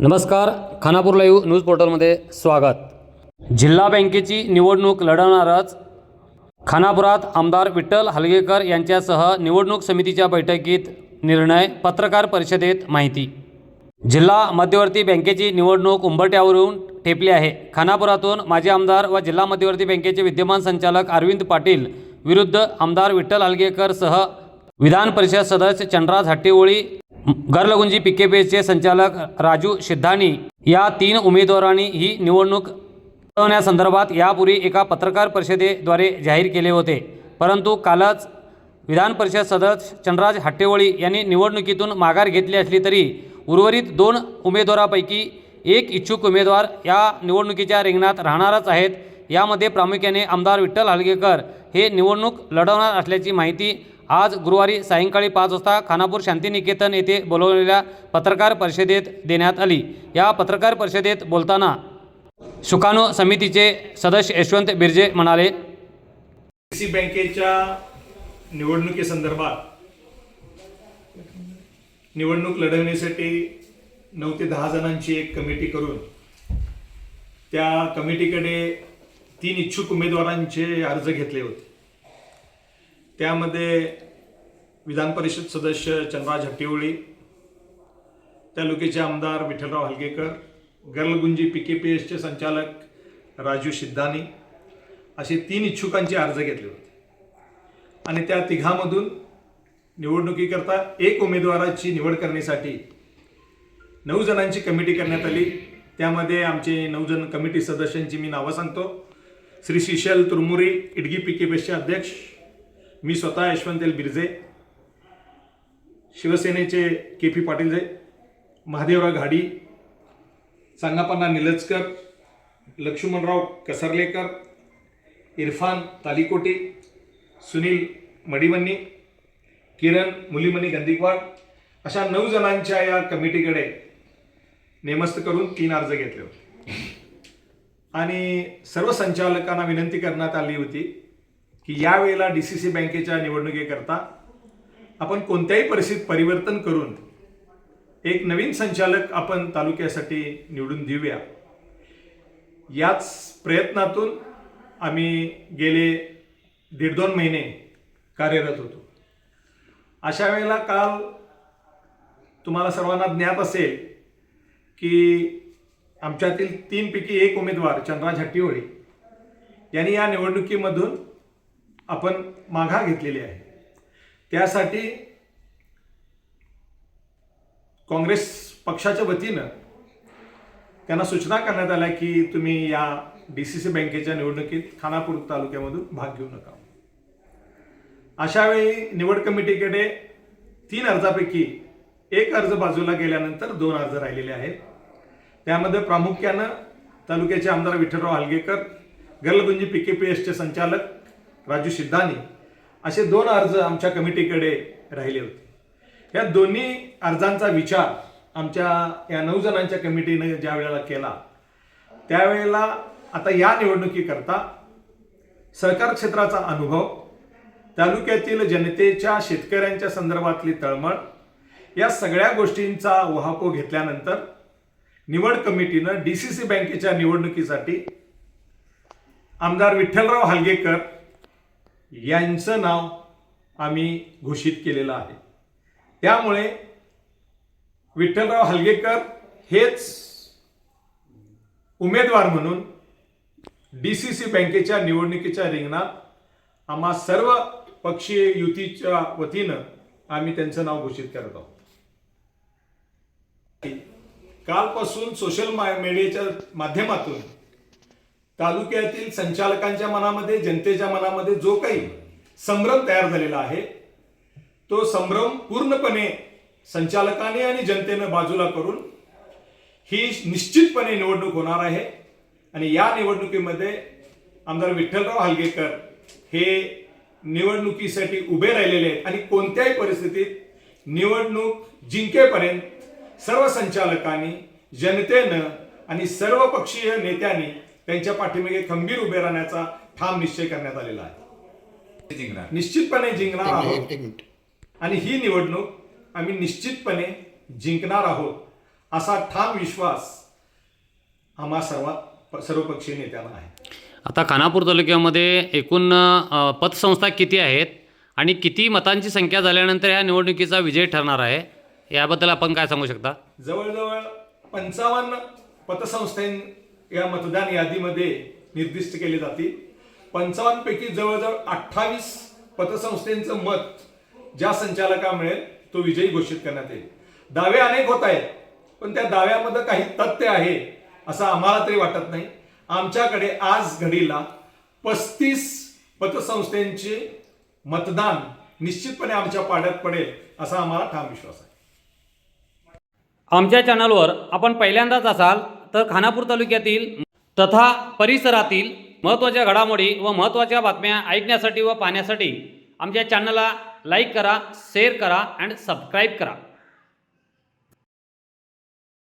नमस्कार Khanapur live news पोर्टलमध्ये स्वागत. जिल्हा बँकेची निवडणूक लढवणारच खानापुरात आमदार विठ्ठल हलगेकर यांच्यासह निवडणूक समितीच्या बैठकीत निर्णय पत्रकार परिषदेत माहिती. जिल्हा मध्यवर्ती बँकेची निवडणूक उंबरट्यावरून ठेपली आहे. खानापुरातून माजी आमदार व जिल्हा मध्यवर्ती बँकेचे विद्यमान संचालक अरविंद पाटील विरुद्ध आमदार विठ्ठल हलगेकरसह विधान परिषद सदस्य चंद्रराज घरलगुंजी पी पीकेपीचे संचालक राजू सिद्धानी या तीन उमेदवारांनी ही निवडणूक लढवण्यासंदर्भात यापूर्वी एका पत्रकार परिषदेद्वारे जाहीर केले होते. परंतु कालच विधान परिषद सदस्य चंद्रराज हट्टेवळी यांनी निवडणुकीतून माघार घेतली असली तरी उर्वरित दोन उमेदवारापैकी एक इच्छुक उमेदवार या निवडणुकीच्या रिंगणात राहणारच आहेत. यामध्ये प्रामुख्याने आमदार विठ्ठल हलगेकर हे निवडणूक लढवणार असल्याची माहिती आज गुरुवारी सायंकाळी पाच वाजता खानापूर शांतिनिकेतन येथे बोलवलेल्या पत्रकार परिषदेत देण्यात आली. या पत्रकार परिषदेत बोलताना सुकाणू समितीचे सदस्य यशवंत बिर्जे म्हणाले सी बँकेच्या निवडणुकीसंदर्भात निवडणूक लढवण्यासाठी नऊ ते दहा जणांची एक कमिटी करून त्या कमिटीकडे तीन इच्छुक उमेदवारांचे अर्ज घेतले होते. त्यामध्ये विधान परिषद सदस्य चंद्रा हट्टीवळी तालुक्याचे आमदार Vitthalrao Halgekar Garlagunji P K P एसचे संचालक राजू सिद्धानी असे तीन इच्छुकांचे अर्ज घेतले होते. आणि त्या तिघामधून निवडणुकीकरता एक उमेदवाराची निवड करण्यासाठी नऊ जणांची कमिटी करण्यात आली. त्यामध्ये आमचे नऊ जण कमिटी सदस्यांची मी नावं सांगतो. श्री शिशल तुरमुरी इडगी पी के पेसचे अध्यक्ष मी स्वतः यशवंत एल बिर्जे शिवसेनेचे के पी पाटीलजे महादेवराव घाडी सांगापन्ना निलजकर लक्ष्मणराव कसरलेकर इरफान तालिकोटे सुनील मडिमन्नी किरण मुलीमणी गंदिकवाड अशा नऊ जणांच्या या कमिटीकडे नेमस्त करून तीन अर्ज घेतले होते. आणि सर्व संचालकांना विनंती करण्यात आली होती की यावेळेला डी सी सी बँकेच्या निवडणुकीकरता आपण कोणत्याही परिस्थितीत परिवर्तन करून एक नवीन संचालक आपण तालुक्यासाठी निवडून देऊया. याच प्रयत्नातून आम्ही गेले दीड दोन महिने कार्यरत होतो. अशा वेळेला काल तुम्हाला सर्वांना ज्ञात असेल की आमच्यातील तीनपैकी एक उमेदवार चंद्रा हट्टीवळी यांनी या निवडणुकीमधून आपण माघार घेतलेली आहे. त्यासाठी काँग्रेस पक्षाच्या वतीनं त्यांना सूचना करण्यात आल्या की तुम्ही या डी सी सी बँकेच्या निवडणुकीत खानापूर तालुक्यामधून भाग घेऊ नका. अशावेळी निवड कमिटीकडे तीन अर्जापैकी एक अर्ज बाजूला गेल्यानंतर दोन अर्ज राहिलेले आहेत. त्यामध्ये प्रामुख्यानं तालुक्याचे आमदार Vitthalrao Halgekar Garlagunji P K P एसचे संचालक राजू सिद्धानी असे दोन अर्ज आमच्या कमिटीकडे राहिले होते. या दोन्ही अर्जांचा विचार आमच्या या नऊ जणांच्या कमिटीने ज्या वेळेला केला त्यावेळेला आता या निवडणुकीकरता सहकार क्षेत्राचा अनुभव तालुक्यातील जनतेच्या शेतकऱ्यांच्या संदर्भातली तळमळ या सगळ्या गोष्टींचा उहापो घेतल्यानंतर निवड कमिटीनं डी सी सी बँकेच्या निवडणुकीसाठी आमदार विठ्ठलराव हलगेकर यांचं नाव आम्ही घोषित केलेलं आहे. त्यामुळे विठ्ठलराव हलगेकर हेच उमेदवार म्हणून डी सी सी बँकेच्या निवडणुकीच्या रिंगणात आम्हा सर्व पक्षीय युतीच्या वतीनं आम्ही त्यांचं नाव घोषित करत आहोत. कालपासून सोशल मा- मीडियाच्या माध्यमातून तालुक्यातील संचालकांच्या मनामध्ये जनतेच्या मनामध्ये जो काही संभ्रम तयार झालेला आहे तो संभ्रम पूर्णपणे संचालकाने आणि जनतेनं बाजूला करून ही निश्चितपणे निवडणूक होणार आहे. आणि या निवडणुकीमध्ये आमदार विठ्ठलराव हलगेकर हे निवडणुकीसाठी उभे राहिलेले आहेत. आणि कोणत्याही परिस्थितीत निवडणूक जिंकेपर्यंत सर्व संचालकांनी जनतेनं आणि सर्व पक्षीय नेत्यांनी त्यांच्या पाठीमागे खंबीर उभे राहण्याचा ठाम निश्चय करण्यात आलेला आहे. जिंकणार. निश्चितपणे जिंकणार आहोत. आणि ही निवडणूक आम्ही निश्चितपणे जिंकणार आहोत असा ठाम विश्वास आम्हा सर्व सर्वपक्षीय नेत्यांना आहे. आता खानापूर तालुक्यामध्ये एकूण पतसंस्था किती आहेत आणि किती मतांची संख्या झाल्यानंतर या निवडणुकीचा विजय ठरणार आहे याबद्दल आपण काय सांगू शकता? जवळजवळ पंचावन्न पतसंस्थेन या मतदान यादीमध्ये निर्दिष्ट केले जातील. पंचावन्न पैकी जवळजवळ अठ्ठावीस पतसंस्थेचं मत ज्या संचालका मिळेल तो विजयी घोषित करण्यात येईल. दावे अनेक होत आहेत पण त्या दाव्यामध्ये काही तथ्य आहे असं आम्हाला तरी वाटत नाही. आमच्याकडे आज घडीला पस्तीस पतसंस्थेंचे मतदान निश्चितपणे आमच्या पाड्यात पडेल असा आम्हाला ठाम विश्वास आहे. आमच्या चॅनलवर आपण पहिल्यांदाच असाल तर खानापूर तालुक्यातील तथा परिसरातील महत्त्वाच्या घडामोडी व महत्त्वाच्या बातम्या ऐकण्यासाठी व पाहण्यासाठी आमच्या चॅनलला लाईक करा शेअर करा अँड सबस्क्राईब करा.